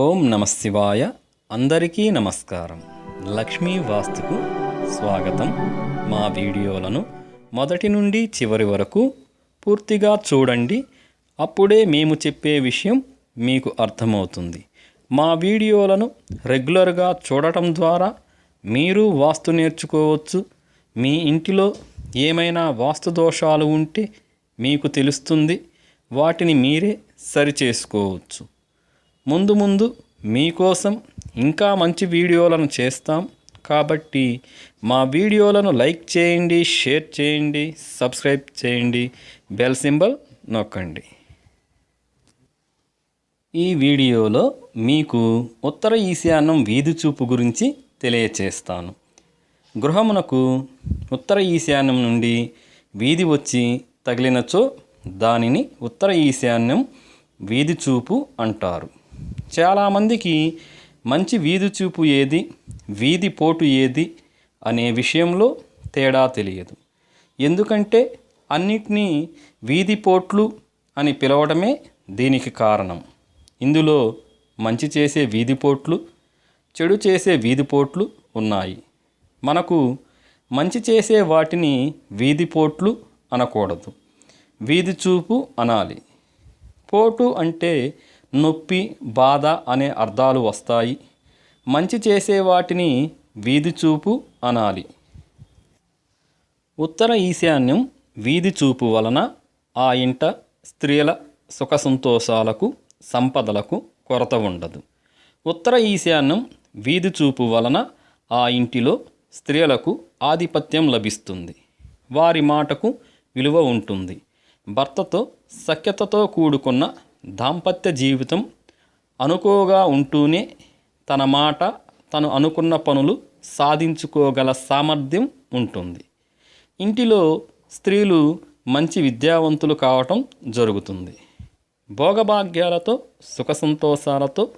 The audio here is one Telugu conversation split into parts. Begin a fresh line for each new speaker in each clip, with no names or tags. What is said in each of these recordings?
ఓం నమశివాయ అందరికీ నమస్కారం. లక్ష్మీ వాస్తుకు స్వాగతం. మా వీడియోలను మొదటి నుండి చివరి వరకు పూర్తిగా చూడండి. అప్పుడే మేము చెప్పే విషయం మీకు అర్థమవుతుంది. మా వీడియోలను రెగ్యులర్గా చూడటం ద్వారా మీరు వాస్తు నేర్చుకోవచ్చు. మీ ఇంటిలో ఏమైనా వాస్తు దోషాలు ఉంటే మీకు తెలుస్తుంది. వాటిని మీరే సరిచేసుకోవచ్చు ముందు ముందు మీకోసం ఇంకా మంచి వీడియోలను చేస్తాం. కాబట్టి మా వీడియోలను లైక్ చేయండి షేర్ చేయండి సబ్స్క్రైబ్ చేయండి బెల్ సింబల్ నొక్కండి. ఈ వీడియోలో మీకు ఉత్తర ఈశాన్యం వీధి చూపు గురించి తెలియచేస్తాను. గృహమునకు ఉత్తర ఈశాన్యం నుండి వీధి వచ్చి తగిలినచో దానిని ఉత్తర ఈశాన్యం వీధి చూపు అంటారు. చాలామందికి మంచి వీధి చూపు ఏది? వీధి పోటు ఏది? అనే విషయంలో తేడా తెలియదు. ఎందుకంటే అన్నిటినీ వీధి పోట్లు అని పిలవడమే దీనికి కారణం. ఇందులో మంచి చేసే వీధి పోట్లు చెడు చేసే వీధి పోట్లు ఉన్నాయి. మనకు మంచి చేసే వాటిని వీధి పోట్లు అనకూడదు. వీధి చూపు అనాలి. పోటు అంటే నొప్పి బాధ అనే అర్థాలు వస్తాయి. మంచి చేసే వాటిని వీధి చూపు అనాలి. ఉత్తర ఈశాన్యం వీధి చూపు వలన ఆ ఇంట స్త్రీల సుఖ సంతోషాలకు సంపదలకు కొరత ఉండదు. ఉత్తర ఈశాన్యం వీధి చూపు వలన ఆ ఇంటిలో స్త్రీలకు ఆధిపత్యం లభిస్తుంది. వారి మాటకు విలువ ఉంటుంది. భర్తతో సఖ్యతతో కూడుకున్న దాంపత్య జీవితం అనుకోగా ఉంటూనే తన మాట తను అనుకున్న పనులు సాధించుకోగల సామర్థ్యం ఉంటుంది. ఇంటిలో స్త్రీలు మంచి విద్యావంతులు కావటం జరుగుతుంది. భోగభాగ్యాలతో సుఖ సంతోషాలతో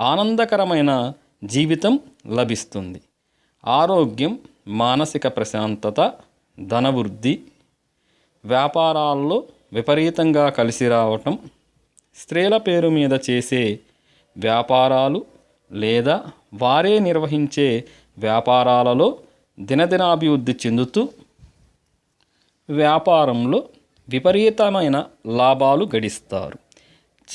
ఆనందకరమైన జీవితం లభిస్తుంది. ఆరోగ్యం మానసిక ప్రశాంతత ధనవృద్ధి వ్యాపారాల్లో విపరీతంగా కలిసి రావటం స్త్రీల పేరు మీద చేసే వ్యాపారాలు లేదా వారే నిర్వహించే వ్యాపారాలలో దినదినాభివృద్ధి చెందుతూ వ్యాపారంలో విపరీతమైన లాభాలు గడిస్తారు.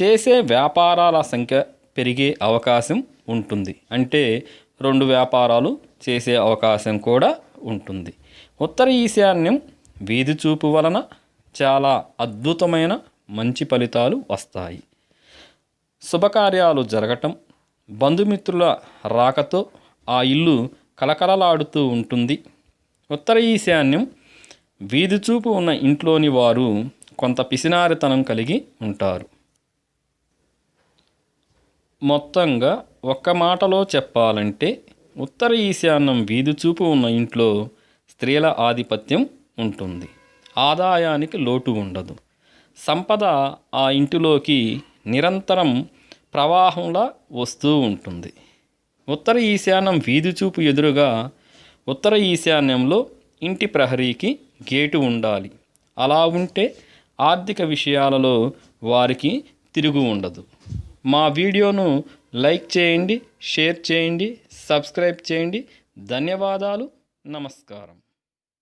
చేసే వ్యాపారాల సంఖ్య పెరిగే అవకాశం ఉంటుంది. అంటే రెండు వ్యాపారాలు చేసే అవకాశం కూడా ఉంటుంది. ఉత్తర ఈశాన్యం వీధి చూపు వలన చాలా అద్భుతమైన మంచి ఫలితాలు వస్తాయి. శుభకార్యాలు జరగటం బంధుమిత్రుల రాకతో ఆ ఇల్లు కలకలలాడుతూ ఉంటుంది. ఉత్తర ఈశాన్యం వీధి చూపు ఉన్న ఇంట్లోని వారు కొంత పిసినారితనం కలిగి ఉంటారు. మొత్తంగా ఒక్క మాటలో చెప్పాలంటే ఉత్తర ఈశాన్యం వీధి చూపు ఉన్న ఇంట్లో స్త్రీల ఆధిపత్యం ఉంటుంది. ఆదాయానికి లోటు ఉండదు. సంపద ఆ ఇంటిలోకి నిరంతరం ప్రవాహంలా వస్తూ ఉంటుంది. ఉత్తర ఈశాన్యం వీధి చూపు ఎదురుగా ఉత్తర ఈశాన్యంలో ఇంటి ప్రహరీకి గేటు ఉండాలి. అలా ఉంటే ఆర్థిక విషయాలలో వారికి తిరుగు ఉండదు. మా వీడియోను లైక్ చేయండి షేర్ చేయండి సబ్స్క్రైబ్ చేయండి. ధన్యవాదాలు. నమస్కారం.